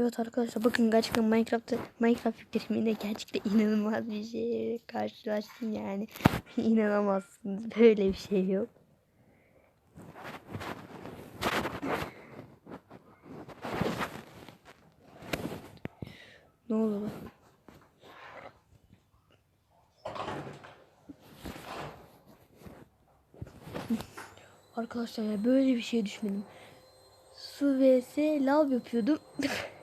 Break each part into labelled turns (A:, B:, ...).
A: Evet arkadaşlar bakın gerçekten Minecraft'ta Minecraft yükleriminde gerçekten inanılmaz bir şey karşılaştım yani. İnanamazsınız böyle bir şey yok. Ne oldu? Arkadaşlar ya böyle bir şey düşünmedim. Su vs lav yapıyordum.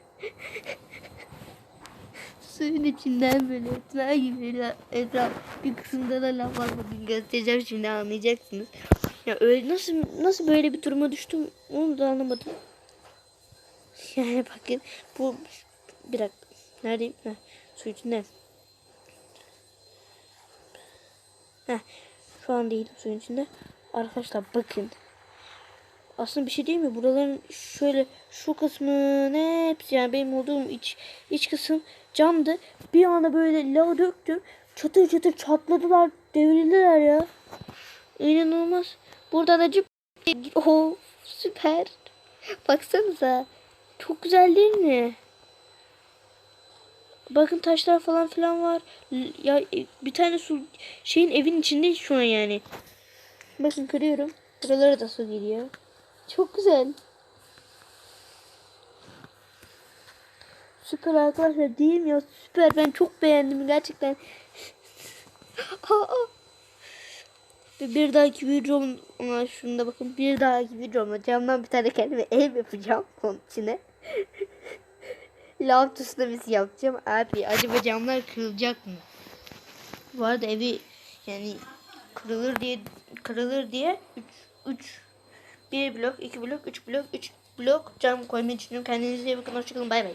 A: Suyun içinden böyle tünel gibi etraf bir kısımda da lav var. Bakın göstereceğim şimdi anlayacaksınız. Ya öyle nasıl nasıl böyle bir duruma düştüm onu da anlamadım. Yani bakın bu bir dakika. Neredeyim? Heh, su içinde. Heh, şu an değilim suyun içinde. Arkadaşlar bakın. Aslında bir şey değil mi? Buraların şöyle şu kısmı ne hepsi yani benim olduğum iç iç kısım camdı. Bir anda böyle lava döktüm. Çatır çatır çatladılar, devrildiler ya. İnanılmaz. Buradan da cıp Oh süper. Baksanıza. Çok güzel değil mi? Bakın taşlar falan filan var. Ya e, bir tane su şeyin evin içinde şu an yani. Bakın kırıyorum. Buralara da su geliyor. Çok güzel. Süper arkadaşlar değil mi ya? Süper. Ben çok beğendim gerçekten. Ve bir dahaki videom Aa, şunda bakın bir dahaki videomda camdan bir tane kendime ev yapacağım onun içine. Lav tsunamisi yapacağım. Abi acaba camlar kırılacak mı? Bu arada evi yani kırılır diye kırılır diye 3 3 1 blok, 2 blok, 3 blok, 3 blok cam koymayı düşünüyorum. Kendinize iyi bakın. Hoşçakalın. Bay bay.